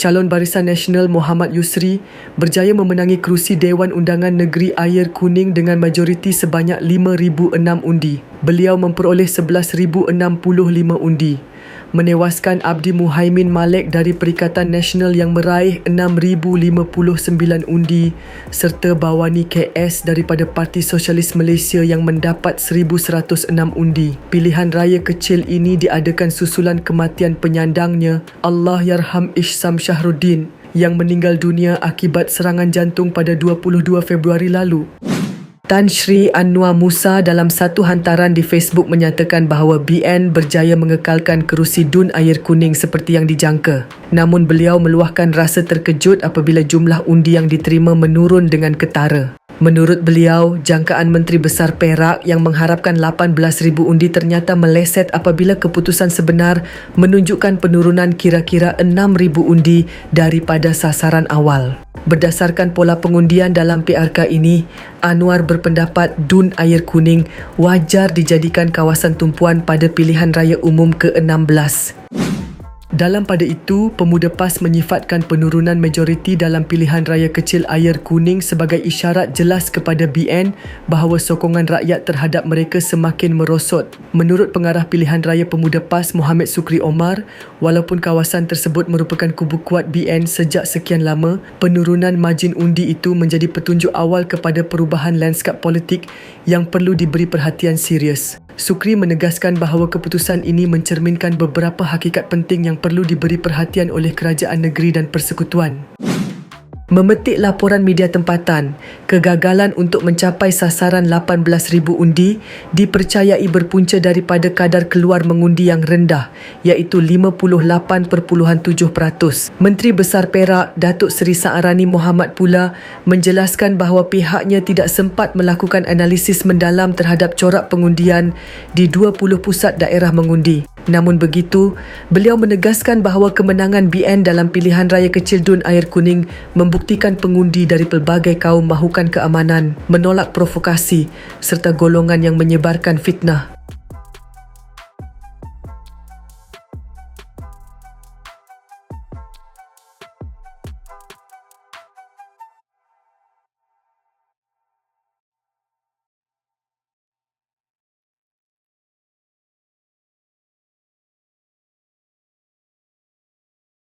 Calon Barisan Nasional Muhammad Yusri berjaya memenangi kerusi Dewan Undangan Negeri Ayer Kuning dengan majoriti sebanyak 5,006 undi. Beliau memperoleh 11,065 undi menewaskan Abdi Muhaimin Malik dari Perikatan Nasional yang meraih 6,059 undi serta Bawani KS daripada Parti Sosialis Malaysia yang mendapat 1,106 undi. Pilihan raya kecil ini diadakan susulan kematian penyandangnya Allah Yarham Ishsam Shahruddin yang meninggal dunia akibat serangan jantung pada 22 Februari lalu. Tan Sri Anwar Musa dalam satu hantaran di Facebook menyatakan bahawa BN berjaya mengekalkan kerusi Dun Air Kuning seperti yang dijangka. Namun beliau meluahkan rasa terkejut apabila jumlah undi yang diterima menurun dengan ketara. Menurut beliau, jangkaan Menteri Besar Perak yang mengharapkan 18,000 undi ternyata meleset apabila keputusan sebenar menunjukkan penurunan kira-kira 6,000 undi daripada sasaran awal. Berdasarkan pola pengundian dalam PRK ini, Anwar berpendapat Dun Air Kuning wajar dijadikan kawasan tumpuan pada pilihan raya umum ke-16. Dalam pada itu, Pemuda PAS menyifatkan penurunan majoriti dalam pilihan raya kecil air kuning sebagai isyarat jelas kepada BN bahawa sokongan rakyat terhadap mereka semakin merosot. Menurut pengarah pilihan raya Pemuda PAS Muhammad Sukri Omar, walaupun kawasan tersebut merupakan kubu kuat BN sejak sekian lama, penurunan margin undi itu menjadi petunjuk awal kepada perubahan lanskap politik yang perlu diberi perhatian serius. Sukri menegaskan bahawa keputusan ini mencerminkan beberapa hakikat penting yang perlu diberi perhatian oleh kerajaan negeri dan persekutuan. Memetik laporan media tempatan, kegagalan untuk mencapai sasaran 18,000 undi dipercayai berpunca daripada kadar keluar mengundi yang rendah iaitu 58.7%. Menteri Besar Perak Datuk Seri Saarani Muhammad pula menjelaskan bahawa pihaknya tidak sempat melakukan analisis mendalam terhadap corak pengundian di 20 pusat daerah mengundi. Namun begitu, beliau menegaskan bahawa kemenangan BN dalam pilihan raya kecil Dun Air Kuning membuktikan pengundi dari pelbagai kaum mahukan keamanan, menolak provokasi serta golongan yang menyebarkan fitnah.